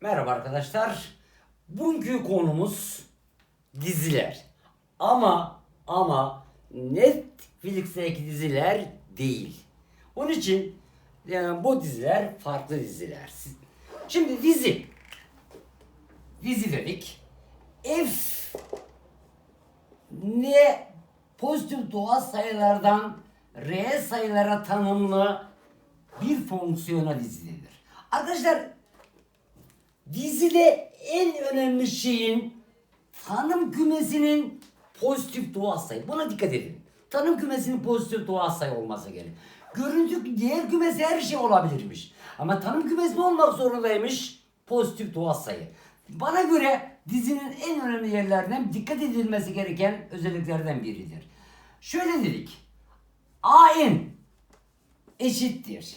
Merhaba arkadaşlar. Bugünkü konumuz diziler. Ama ama Netflix'teki diziler değil. Onun için yani bu diziler farklı diziler. Şimdi dizi. Dizi dedik. F ne pozitif doğal sayılardan reel sayılara tanımlı bir fonksiyona dizilir. Arkadaşlar Dizide en önemli şeyin tanım kümesinin pozitif doğal sayı. Buna dikkat edin. Tanım kümesinin pozitif doğal sayı olması gerek. Görüntü diğer kümesi her şey olabilirmiş. Ama tanım kümesi olmak zorundaymış? Pozitif doğal sayı. Bana göre dizinin en önemli yerlerinden dikkat edilmesi gereken özelliklerden biridir. Şöyle dedik. AN eşittir.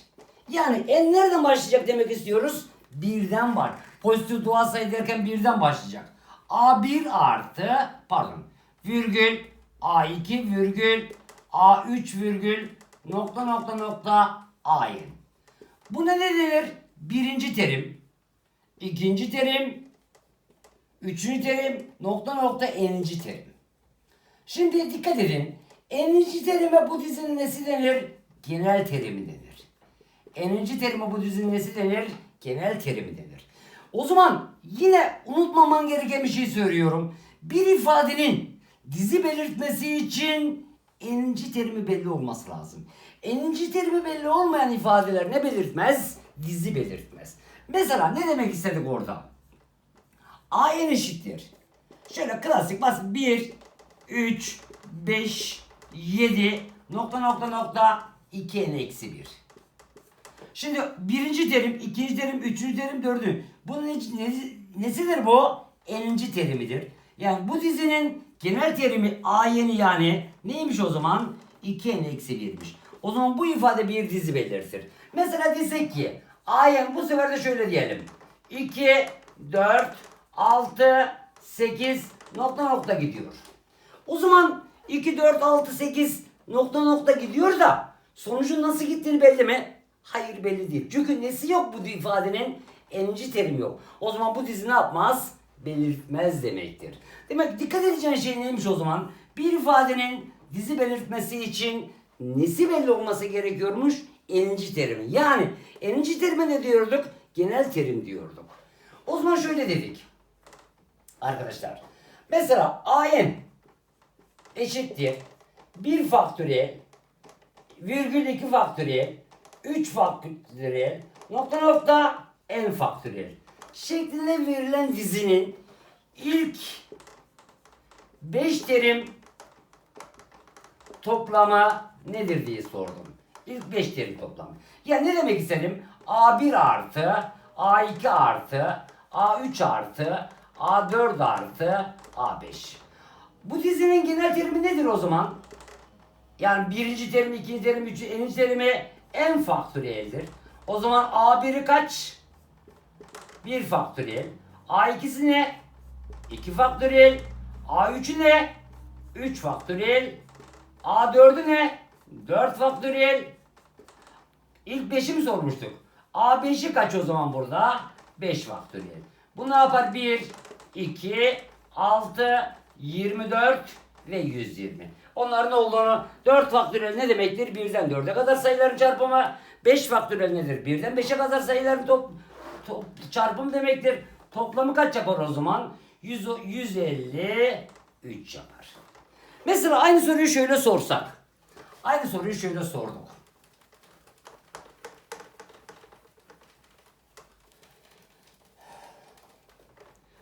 Yani en nereden başlayacak demek istiyoruz? Birden var. Pozitif doğal sayı derken birden başlayacak. A1 artı pardon virgül A2 virgül A3 virgül nokta nokta nokta AN. Buna ne denir? Birinci terim, ikinci terim, üçüncü terim, nokta nokta n'inci terim. Şimdi dikkat edin. N'inci terime bu dizinin nesi denir? Genel terimi denir. N'inci terime bu dizinin nesi denir? Genel terimi denir. O zaman yine unutmaman gereken bir şey söylüyorum. Bir ifadenin dizi belirtmesi için n'inci terimi belli olması lazım. N'inci terimi belli olmayan ifadeler ne belirtmez? Dizi belirtmez. Mesela ne demek istedik orada? A n eşittir. Şöyle klasik basit 1, 3, 5, 7 nokta nokta nokta 2 n eksi 1. Şimdi birinci terim, ikinci terim, üçüncü terim, dördüncü. Bunun nesi- nesidir bu? N'inci terimidir. Yani bu dizinin genel terimi A yeni yani neymiş o zaman? 2 n eksi 1'miş. O zaman bu ifade bir dizi belirtir. Mesela desek ki A yeni bu sefer de şöyle diyelim. 2, 4, 6, 8 nokta nokta gidiyor. O zaman 2, 4, 6, 8 nokta nokta gidiyor da sonucun nasıl gittiğini belli mi? Hayır belli değil. Çünkü nesi yok bu ifadenin? N'inci terim yok. O zaman bu dizi ne yapmaz? Belirtmez demektir. Demek dikkat edeceğin şey neymiş o zaman? Bir ifadenin dizi belirtmesi için nesi belli olması gerekiyormuş? N'inci terimi. Yani n'inci terime ne diyorduk? Genel terim diyorduk. O zaman şöyle dedik. Arkadaşlar. Mesela AN eşittir 1 faktöriyel virgül 2 faktöriyel 3 faktöriyel nokta nokta n faktöriyel şeklinde verilen dizinin ilk 5 terim toplama nedir diye sordum. İlk 5 terim toplamı. Ya ne demek istedim? A1 artı, A2 artı, A3 artı, A4 artı, A5. Bu dizinin genel terimi nedir o zaman? Yani birinci terim, ikinci terim, üçüncü terimi n faktöriyeldir. O zaman A1'i kaç? 1 faktöriyel. A2'si ne? 2 faktöriyel. A3'ü ne? 3 faktöriyel. A4'ü ne? 4 faktöriyel. İlk 5'i mi sormuştuk? A5'i kaç o zaman burada? 5 faktöriyel. Bu ne yapar? 1, 2, 6, 24 ve 120. Onların olduğunu 4 faktöriyel ne demektir? 1'den 4'e kadar sayıların çarpımı. 5 faktöriyel nedir? 1'den 5'e kadar sayıların top, top, çarpımı demektir. Toplamı kaç yapar o zaman? 100, 153 yapar. Mesela aynı soruyu şöyle sorsak. Aynı soruyu şöyle sorduk.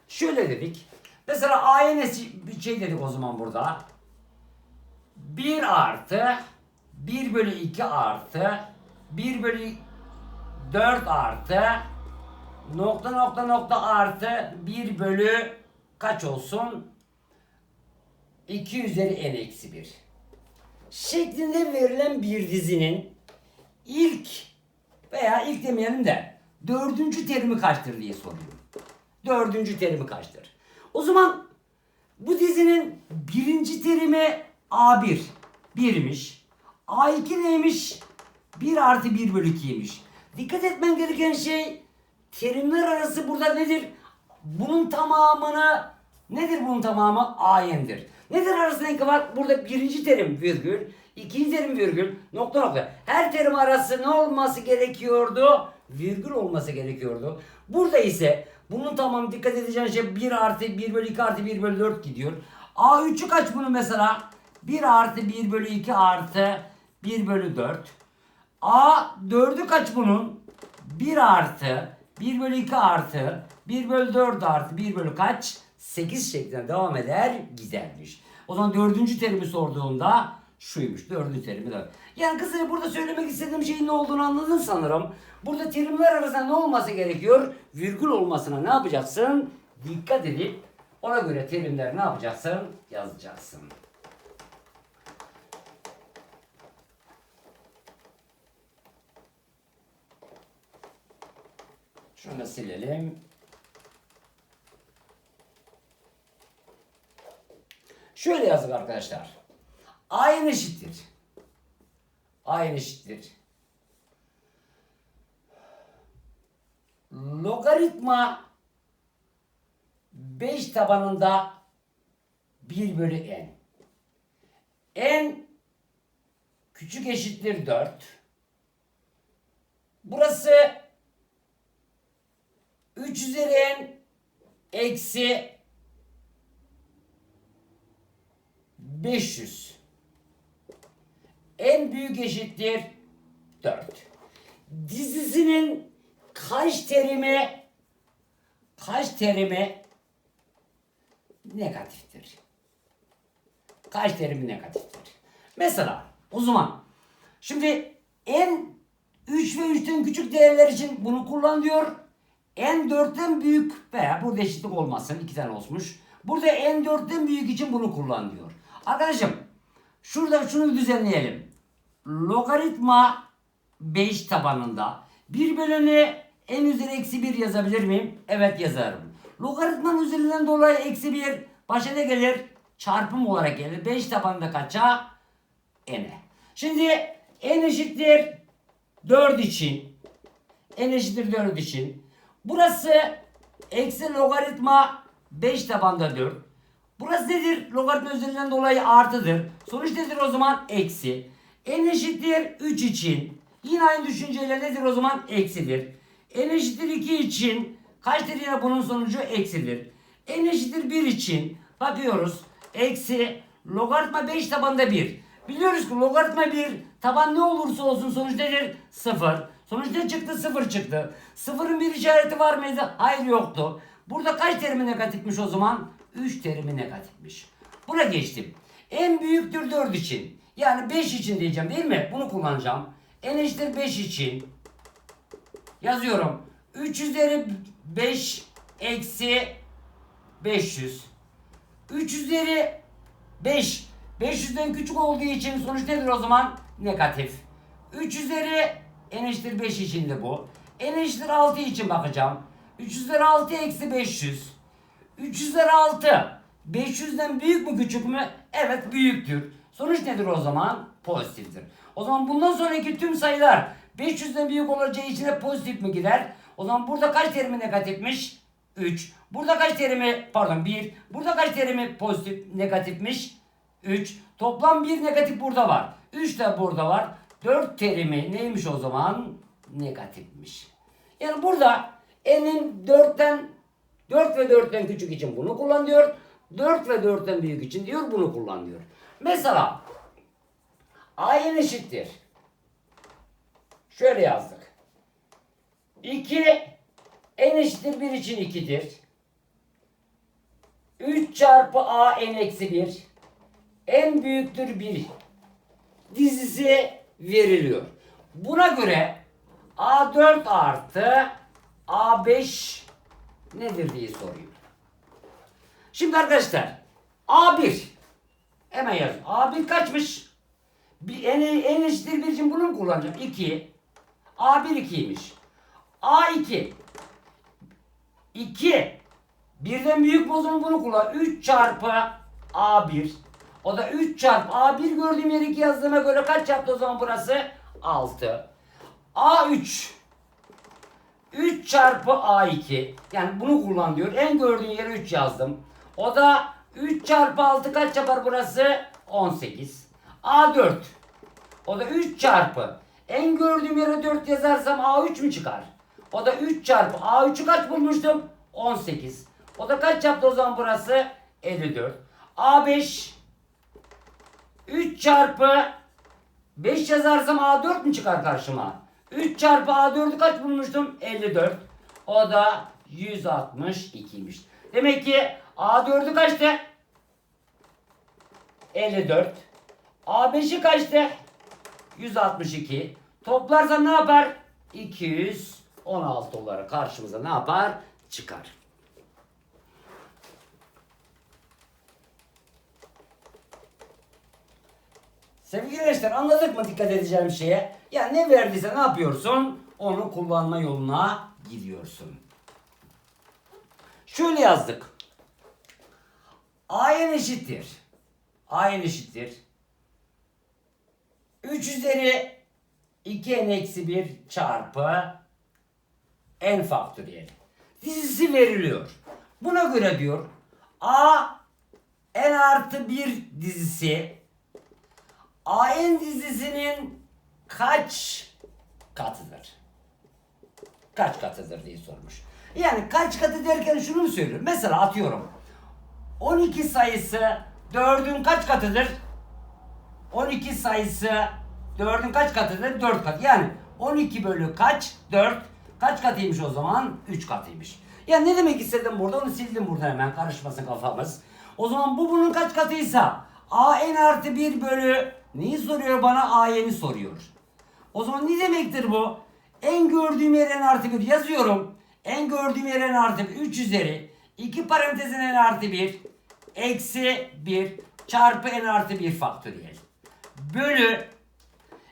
Şöyle dedik. Mesela bir şey dedik o zaman burada. 1 artı 1 bölü 2 artı 1 bölü 4 artı nokta nokta nokta artı 1 bölü kaç olsun? 2 üzeri n eksi 1 şeklinde verilen bir dizinin ilk veya ilk demeyelim de dördüncü terimi kaçtır diye soruyorum. Dördüncü terimi kaçtır? O zaman bu dizinin birinci terimi A1 1'miş. A2 neymiş? 1 artı 1 bölü 2'ymiş. Dikkat etmen gereken şey terimler arası burada nedir? Bunun tamamını nedir bunun tamamı? Ayindir. Nedir arasındaki var? Burada birinci terim virgül, ikinci terim virgül, nokta nokta. Her terim arası ne olması gerekiyordu? Virgül olması gerekiyordu. Burada ise bunun tamamı dikkat edeceğin şey 1 artı 1 bölü 2 artı 1 bölü 4 gidiyor. A3'ü kaç bunun mesela? 1 artı 1 bölü 2 artı 1 bölü 4. A 4'ü kaç bunun? 1 artı 1 bölü 2 artı 1 bölü 4 artı 1 bölü kaç? 8 şeklinde devam eder gidermiş. O zaman dördüncü terimi sorduğunda şuymuş. Dördüncü terimi de. Yani kısaca burada söylemek istediğim şeyin ne olduğunu anladın sanırım. Burada terimler arasında ne olması gerekiyor? Virgül olmasına ne yapacaksın? Dikkat edip ona göre terimleri ne yapacaksın? Yazacaksın. Şunu silelim. Şöyle yazdık arkadaşlar. Aynı eşittir. Aynı eşittir. Logaritma 5 tabanında 1 bölü n. n küçük eşittir 4. Burası 3 üzeri n eksi 500. En büyük eşittir 4. Dizisinin kaç terimi kaç terimi negatiftir? Kaç terimi negatiftir? Mesela o zaman şimdi en 3 ve 3'ten küçük değerler için bunu kullan diyor. En 4'ten büyük veya burada eşitlik olmasın. iki tane olmuş. Burada en 4'ten büyük için bunu kullan diyor. Arkadaşım şurada şunu düzenleyelim. Logaritma 5 tabanında 1 bölünü en üzeri eksi 1 yazabilir miyim? Evet yazarım. Logaritmanın üzerinden dolayı eksi 1 başa ne gelir? Çarpım olarak gelir. 5 tabanında kaça? N'e. Şimdi n eşittir 4 için n eşittir 4 için burası eksi logaritma 5 tabanda 4. Burası nedir? Logaritma üzerinden dolayı artıdır. Sonuç nedir o zaman? Eksi. n eşittir 3 için yine aynı düşünceyle nedir o zaman? Eksidir. n eşittir 2 için kaçtır yine bunun sonucu? Eksidir. n eşittir 1 için bakıyoruz. Eksi logaritma 5 tabanda 1. Biliyoruz ki logaritma 1 taban ne olursa olsun sonuç nedir? 0. Sonuç ne çıktı? 0 çıktı. Sıfırın bir işareti var mıydı? Hayır yoktu. Burada kaç terimi negatifmiş o zaman? 3 terimi negatifmiş. Buna geçtim. En büyüktür 4 için. Yani 5 için diyeceğim değil mi? Bunu kullanacağım. En eşittir 5 için. Yazıyorum. 3 üzeri 5 eksi 500. 3 üzeri 5. 500'den küçük olduğu için sonuç nedir o zaman? Negatif. 3 üzeri n eşittir 5 için de bu. n eşittir 6 için bakacağım. 3 üzeri 6 eksi 500. 3 üzeri 6. 500'den büyük mü küçük mü? Evet büyüktür. Sonuç nedir o zaman? Pozitiftir. O zaman bundan sonraki tüm sayılar 500'den büyük olacağı için hep pozitif mi gider? O zaman burada kaç terimi negatifmiş? 3. Burada kaç terimi pardon 1. Burada kaç terimi pozitif negatifmiş? 3. Toplam 1 negatif burada var. 3 de burada var. 4 terimi neymiş o zaman? Negatifmiş. Yani burada n'in 4'ten 4 ve 4'ten küçük için bunu kullan diyor. 4 ve 4'ten büyük için diyor bunu kullan diyor. Mesela a'nın eşittir. Şöyle yazdık. 2 n eşittir 1 için 2'dir. 3 çarpı a n eksi 1 en büyüktür 1 dizisi veriliyor. Buna göre A4 artı A5 nedir diye soruyor. Şimdi arkadaşlar A1 hemen yaz. A1 kaçmış? Bir, en, en eşittir bir için bunu mu kullanacağım? 2. A1 2'ymiş. A2 2 birden büyük zaman bunu kullan. 3 çarpı A1 o da 3 çarpı A1 gördüğüm yere 2 yazdığıma göre kaç yaptı o zaman burası? 6. A3 3 çarpı A2. Yani bunu kullan diyor. En gördüğün yere 3 yazdım. O da 3 çarpı 6 kaç yapar burası? 18. A4. O da 3 çarpı. En gördüğüm yere 4 yazarsam A3 mü çıkar? O da 3 çarpı. A3'ü kaç bulmuştum? 18. O da kaç yaptı o zaman burası? 54. A5 3 çarpı 5 yazarsam A4 mü çıkar karşıma? 3 çarpı A4'ü kaç bulmuştum? 54. O da 162'ymiş. Demek ki A4'ü kaçtı? 54. A5'i kaçtı? 162. Toplarsam ne yapar? 216 olarak karşımıza ne yapar? Çıkar. Sevgili gençler anladık mı dikkat edeceğim şeye? Ya ne verdiyse ne yapıyorsun? Onu kullanma yoluna gidiyorsun. Şöyle yazdık. A'ya eşittir. A'ya eşittir. 3 üzeri 2n eksi 1 çarpı n faktöriyel. Dizisi veriliyor. Buna göre diyor A n artı 1 dizisi AN dizisinin kaç katıdır? Kaç katıdır diye sormuş. Yani kaç katı derken şunu mu söylüyorum? Mesela atıyorum. 12 sayısı 4'ün kaç katıdır? 12 sayısı 4'ün kaç katıdır? 4 kat. Yani 12 bölü kaç? 4. Kaç katıymış o zaman? 3 katıymış. Ya ne demek istedim burada? Onu sildim burada hemen. Karışmasın kafamız. O zaman bu bunun kaç katıysa a n artı 1 bölü neyi soruyor bana? a n'i soruyor. O zaman ne demektir bu? En gördüğüm yer n artı 1 yazıyorum. En gördüğüm yer n artı 1 3 üzeri 2 parantezin n artı 1 eksi 1 çarpı n artı 1 faktöriyel. Bölü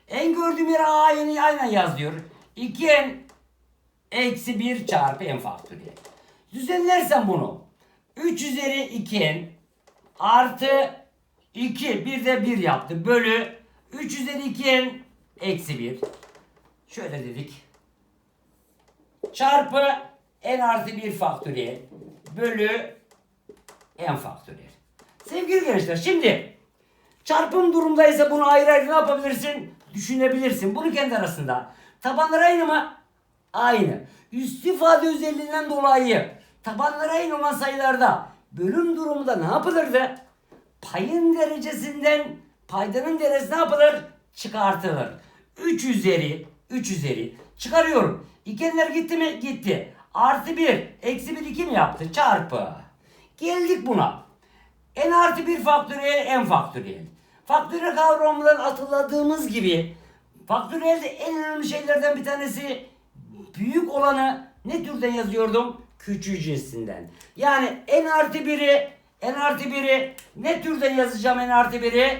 en gördüğüm yere a n'i aynen yaz diyor. 2n eksi 1 çarpı n faktöriyel. Düzenlersen bunu 3 üzeri 2n artı 2 bir de 1 yaptı. Bölü 3 üzeri 2n eksi 1. Şöyle dedik. Çarpı n artı 1 faktöriyel bölü n faktöriyel. Sevgili gençler şimdi çarpım durumdaysa bunu ayrı ayrı ne yapabilirsin? Düşünebilirsin. Bunu kendi arasında. Tabanlar aynı mı? Aynı. Üst ifade özelliğinden dolayı tabanları aynı olan sayılarda bölüm durumunda ne yapılırdı? Payın derecesinden paydanın derecesi ne yapılır? Çıkartılır. 3 üzeri 3 üzeri çıkarıyorum. İkenler gitti mi? Gitti. Artı 1 eksi 1 2 mi yaptı? Çarpı. Geldik buna. n artı 1 faktöriyel n faktöriyel. Faktöriyel kavramından hatırladığımız gibi faktöriyelde en önemli şeylerden bir tanesi büyük olanı ne türden yazıyordum? Küçüğü cinsinden. Yani n artı 1'i n artı 1'i ne türden yazacağım n artı 1'i?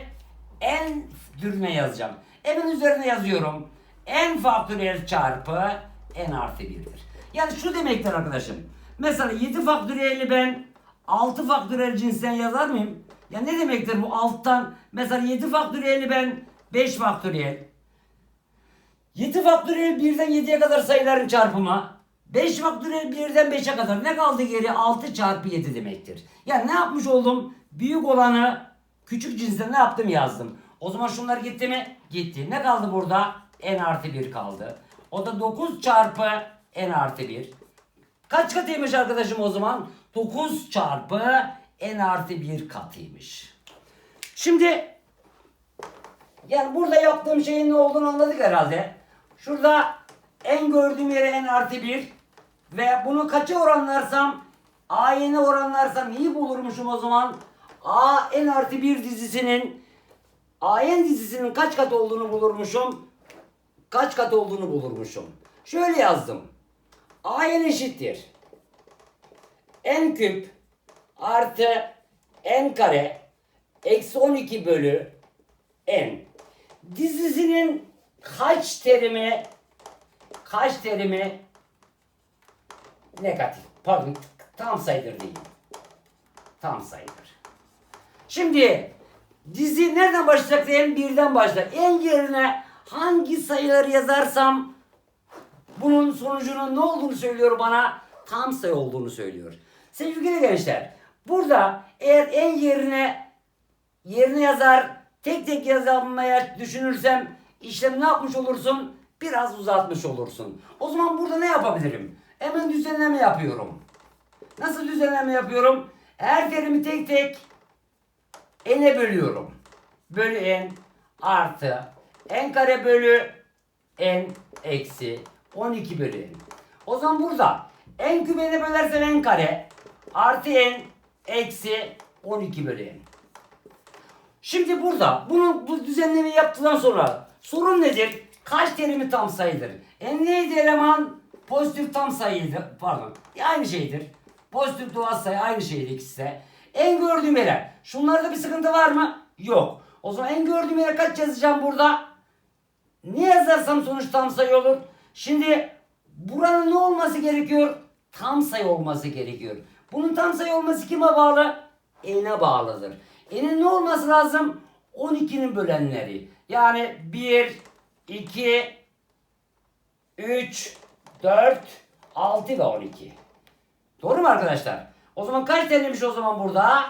n türüne yazacağım. N'in üzerine yazıyorum. n faktöriyel çarpı n artı 1'dir. Yani şu demektir arkadaşım. Mesela 7 faktöriyeli ben 6 faktöriyel cinsinden yazar mıyım? Ya ne demektir bu alttan? Mesela 7 faktöriyeli ben 5 faktöriyel. 7 faktöriyel 1'den 7'ye kadar sayıların çarpımı. 5 faktöriyel 1'den 5'e kadar ne kaldı geri? 6 çarpı 7 demektir. Yani ne yapmış oldum? Büyük olanı küçük cinsinden ne yaptım yazdım. O zaman şunlar gitti mi? Gitti. Ne kaldı burada? n artı 1 kaldı. O da 9 çarpı n artı 1. Kaç katıymış arkadaşım o zaman? 9 çarpı n artı 1 katıymış. Şimdi yani burada yaptığım şeyin ne olduğunu anladık herhalde. Şurada en gördüğüm yere n artı 1 ve bunu kaça oranlarsam a'ya oranlarsam iyi bulurmuşum o zaman. a n artı 1 dizisinin a'nın dizisinin kaç kat olduğunu bulurmuşum. Kaç kat olduğunu bulurmuşum. Şöyle yazdım. a'nın eşittir. n küp artı n kare eksi 12 bölü n dizisinin kaç terimi kaç terimi negatif pardon tam sayıdır değil tam sayıdır şimdi dizi nereden başlayacak diyelim birden başlar en yerine hangi sayıları yazarsam bunun sonucunun ne olduğunu söylüyor bana? Tam sayı olduğunu söylüyor. Sevgili gençler, burada eğer en yerine yerine yazar, tek tek yazmaya düşünürsem işlemi ne yapmış olursun? Biraz uzatmış olursun. O zaman burada ne yapabilirim? Hemen düzenleme yapıyorum. Nasıl düzenleme yapıyorum? Her terimi tek tek n'e bölüyorum. Bölü n artı n kare bölü n eksi 12 bölü n. O zaman burada n küpüne bölersem n kare artı n eksi 12 bölü n. Şimdi burada bunu bu düzenlemeyi yaptıktan sonra sorun nedir? Kaç terimi tam sayıdır? E neydi eleman? Pozitif tam sayıydı. Pardon. Aynı şeydir. Pozitif doğal sayı aynı şeydi ikisi de. En gördüğüm yere. Şunlarda bir sıkıntı var mı? Yok. O zaman en gördüğüm yere kaç yazacağım burada? Ne yazarsam sonuç tam sayı olur. Şimdi buranın ne olması gerekiyor? Tam sayı olması gerekiyor. Bunun tam sayı olması kime bağlı? N'e bağlıdır. N'in ne olması lazım? 12'nin bölenleri. Yani 1, 2, 3, 4, 6 ve 12. Doğru mu arkadaşlar? O zaman kaç taneymiş o zaman burada?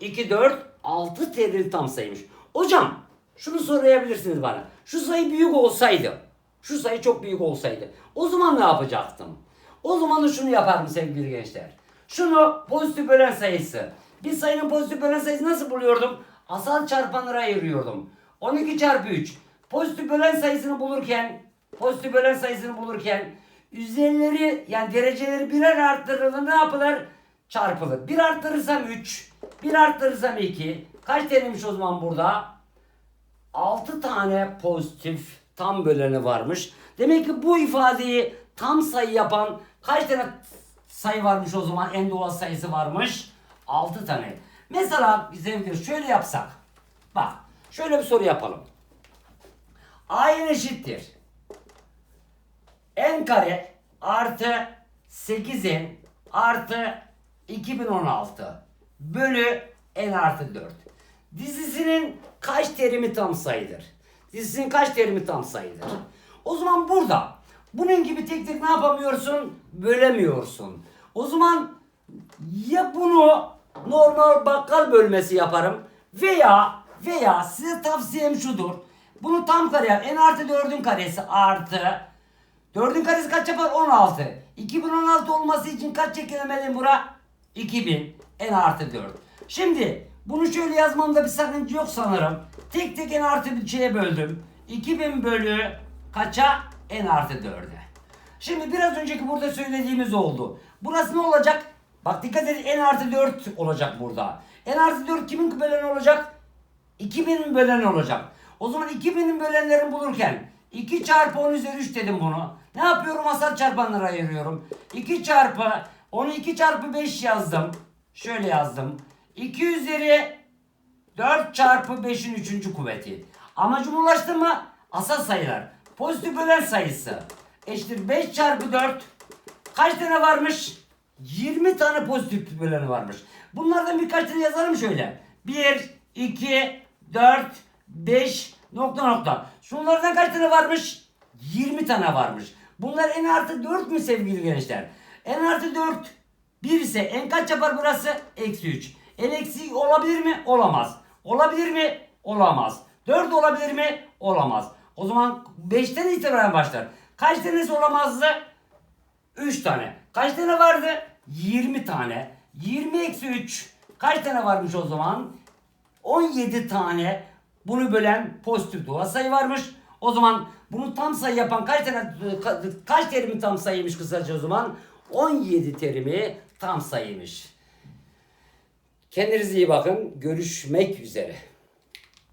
2, 4, 6 terili tam sayıymış. Hocam şunu sorabilirsiniz bana. Şu sayı büyük olsaydı, şu sayı çok büyük olsaydı o zaman ne yapacaktım? O zaman da şunu yaparım sevgili gençler. Şunu pozitif bölen sayısı. Bir sayının pozitif bölen sayısı nasıl buluyordum? Asal çarpanlara ayırıyordum. 12 çarpı 3. Pozitif bölen sayısını bulurken, pozitif bölen sayısını bulurken üzerleri yani dereceleri birer arttırılır ne yapılır? Çarpılır. Bir arttırırsam 3, bir arttırırsam 2. Kaç taneymiş o zaman burada? 6 tane pozitif tam böleni varmış. Demek ki bu ifadeyi tam sayı yapan kaç tane sayı varmış o zaman? En doğal sayısı varmış. 6 tane. Mesela sevgili şöyle yapsak. Bak şöyle bir soru yapalım. A'nın eşittir. N kare artı 8N artı 2016 bölü N artı 4. Dizisinin kaç terimi tam sayıdır? Dizisinin kaç terimi tam sayıdır? O zaman burada bunun gibi tek tek ne yapamıyorsun? Bölemiyorsun. O zaman ya bunu normal bakkal bölmesi yaparım veya veya size tavsiyem şudur. Bunu tam kare. N artı 4'ün karesi artı 4'ün karesi kaç yapar? 16. 2016 olması için kaç çekilemeliyim bura? 2000. N artı 4. Şimdi bunu şöyle yazmamda bir sakınca yok sanırım. Tek tek N artı bir şeye böldüm. 2000 bölü kaça? N artı 4'e. Şimdi biraz önceki burada söylediğimiz oldu. Burası ne olacak? Bak dikkat edin N artı 4 olacak burada. N artı 4 kimin böleni olacak? 2000'in böleni olacak. O zaman 2000'in bölenlerini bulurken 2 çarpı 10 üzeri 3 dedim bunu. Ne yapıyorum? Asal çarpanlara ayırıyorum. 2 çarpı onu 2 çarpı 5 yazdım. Şöyle yazdım. 2 üzeri 4 çarpı 5'in 3. kuvveti. Amacıma ulaştım mı? Asal sayılar. Pozitif bölen sayısı. Eşittir 5 çarpı 4. Kaç tane varmış? 20 tane pozitif böleni varmış. Bunlardan birkaç tane yazalım şöyle. 1, 2, 4, 5 nokta nokta. Şunlardan kaç tane varmış? 20 tane varmış. Bunlar n artı 4 mü sevgili gençler? n artı 4 1 ise n kaç yapar burası? Eksi 3. n eksi olabilir mi? Olamaz. Olabilir mi? Olamaz. 4 olabilir mi? Olamaz. O zaman 5'ten itibaren başlar. Kaç tanesi olamazdı? 3 tane. Kaç tane vardı? 20 tane. 20 eksi 3. Kaç tane varmış o zaman? 17 tane bunu bölen pozitif doğal sayı varmış. O zaman bunu tam sayı yapan kaç tane ka- kaç terimi tam sayıymış kısaca o zaman? 17 terimi tam sayıymış. Kendinize iyi bakın. Görüşmek üzere.